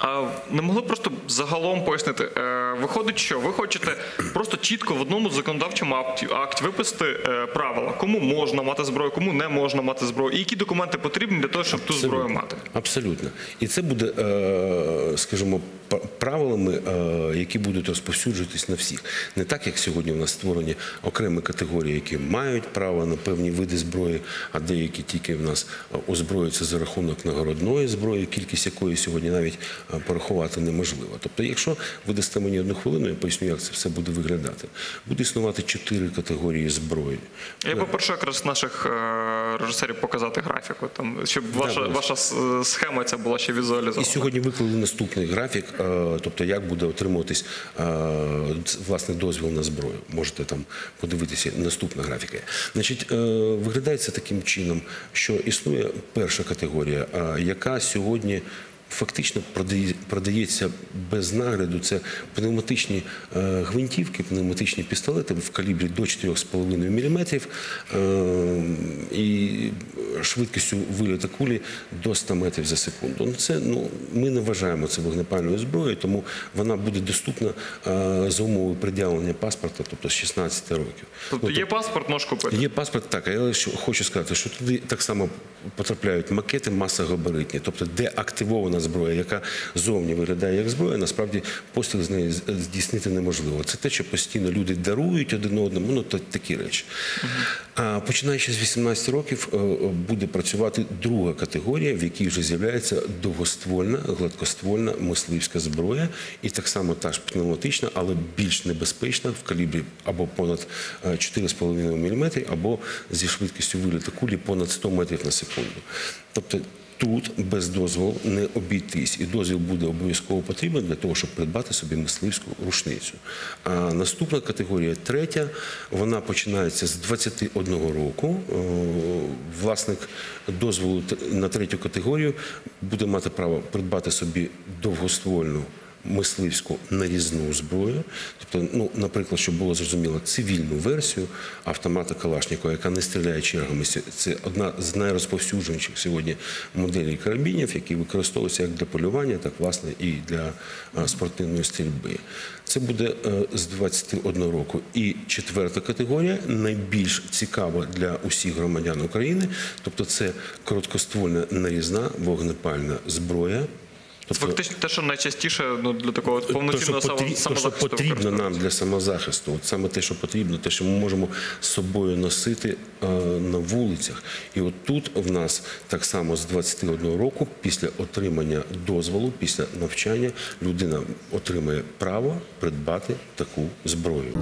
А не могли просто загалом пояснити? Е, виходить, що ви хочете просто чітко в одному законодавчому акті, акті виписати е, правила, кому можна мати зброю, кому не можна мати зброю, і які документи потрібні для того, щоб ту зброю мати. Абсолютно. І це буде, е, скажімо, правилами, е, які будуть розповсюджуватись на всіх. Не так, як сьогодні в нас створені окремі категорії, які мають право на певні види зброї, а деякі тільки в нас е, озброюються за рахунок нагородної зброї, кількість якої сьогодні навіть е, порахувати неможливо. Тобто, якщо ви дасте мені одну хвилину, я поясню, як це все буде виглядати. Буде існувати чотири категорії зброї. Я попрошу якраз наших режисерів показати графіку, там, щоб ваша, схема ця була ще візуалізована. І сьогодні виклали наступний графік, тобто як буде отримуватись е, власне дозвіл на зброю. Можете там подивитися наступна графіка. Значить, е, виглядає це таким чином, що існує перша категорія, е, яка сьогодні. Фактично продається без нагляду. Це пневматичні е, гвинтівки, пневматичні пістолети в калібрі до 4,5 мм е, і швидкістю вильоту кулі до 100 метрів за секунду. Ну, це, ну, ми не вважаємо це вогнепальною зброєю, тому вона буде доступна е, за умови пред'явлення паспорта, тобто з 16 років. Тобто є паспорт, можеш купити. Є паспорт, так, а я ще хочу сказати, що туди так само потрапляють макети масогабаритні, тобто де активована зброя, яка зовні виглядає як зброя, насправді постріл з неї здійснити неможливо. Це те, що постійно люди дарують один одному, ну то такі речі. А починаючи з 18 років е, е, буде працювати друга категорія, в якій вже з'являється довгоствольна, гладкоствольна мисливська зброя, і так само та ж пневматична, але більш небезпечна в калібрі або понад е, 4,5 мм, або зі швидкістю виліту кулі понад 100 метрів на секунду. Тобто Тут без дозволу не обійтись, і дозвіл буде обов'язково потрібен для того, щоб придбати собі мисливську рушницю. А наступна категорія, третя, вона починається з 21 року. Власник дозволу на третю категорію буде мати право придбати собі довгоствольну мисливську нарізну зброю, тобто, ну, наприклад, щоб було зрозуміло, цивільну версію автомата Калашникова, яка не стріляє чергами. Це- одна з найрозповсюдженіших сьогодні моделей карабінів, які використовуються як для полювання, так власне і для спортивної стрільби. Це буде е, з 21 року. І четверта категорія найбільш цікава для усіх громадян України, тобто це короткоствольна нарізна вогнепальна зброя. Тобто, Фактично те, що найчастіше ну, для такого то, що, повноцінного потрібно, само- то, що потрібно нам для самозахисту, от саме те, що потрібно, те, що ми можемо з собою носити е, на вулицях. І от тут в нас так само з 21 року, після отримання дозволу, після навчання, людина отримає право придбати таку зброю.